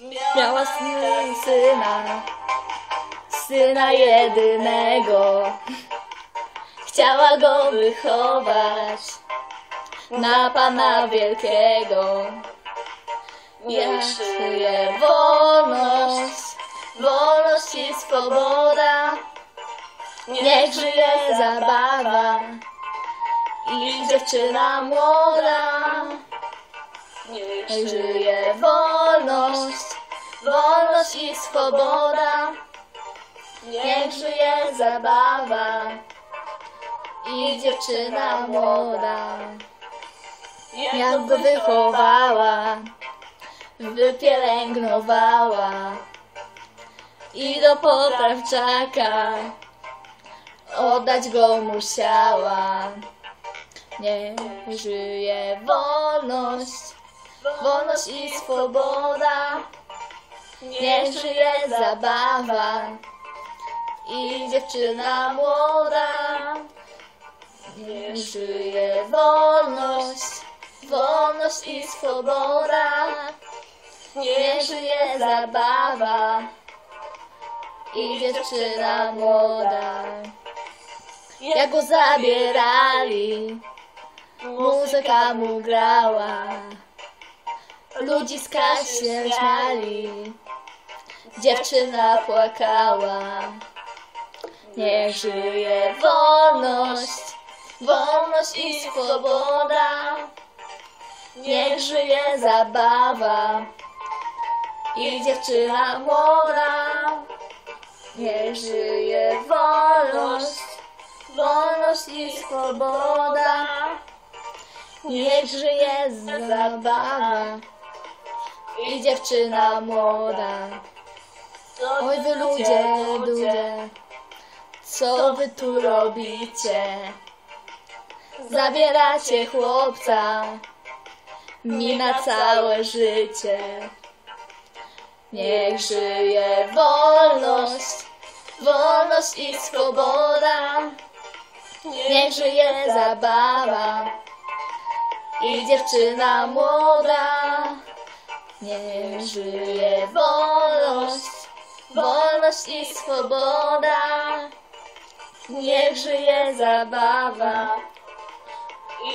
Miała syna, syna jedynego. Chciała go wychować na Pana Wielkiego. Ja czuję wolność, wolność i swoboda. Niech żyje zabawa i dziewczyna młoda. Niech żyje wolność, wolność i swoboda. Niech żyje zabawa i dziewczyna młoda. Jak go wychowała, wypielęgnowała i do poprawczaka oddać go musiała. Niech żyje wolność, wolność i swoboda. Niech żyje zabawa i dziewczyna młoda. Niech żyje wolność, wolność i swoboda. Niech żyje zabawa i dziewczyna młoda. Jak go zabierali, muzyka mu grała. Ludziska się śmiali, dziewczyna płakała. Niech żyje wolność, wolność i swoboda. Niech żyje zabawa i dziewczyna młoda. Niech żyje wolność, wolność i swoboda. Niech żyje zabawa i dziewczyna młoda. Oj wy ludzie, ludzie, co wy tu robicie? Zabieracie chłopca mi na całe życie. Niech żyje wolność, wolność i swoboda. Niech żyje zabawa i dziewczyna młoda. Niech żyje wolność, wolność i swoboda. Niech żyje zabawa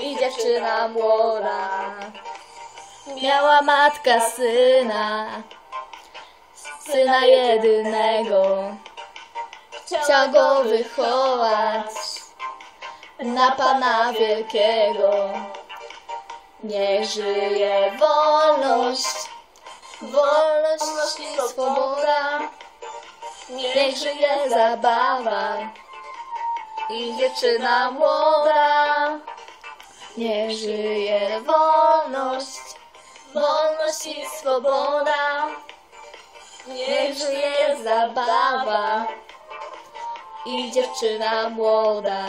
i dziewczyna młoda. Miała matka syna, syna jedynego. Chciał go wychować na Pana Wielkiego. Niech żyje wolność, wolność i swoboda. Niech żyje zabawa i dziewczyna młoda. Niech żyje wolność, wolność i swoboda. Niech żyje zabawa i dziewczyna młoda.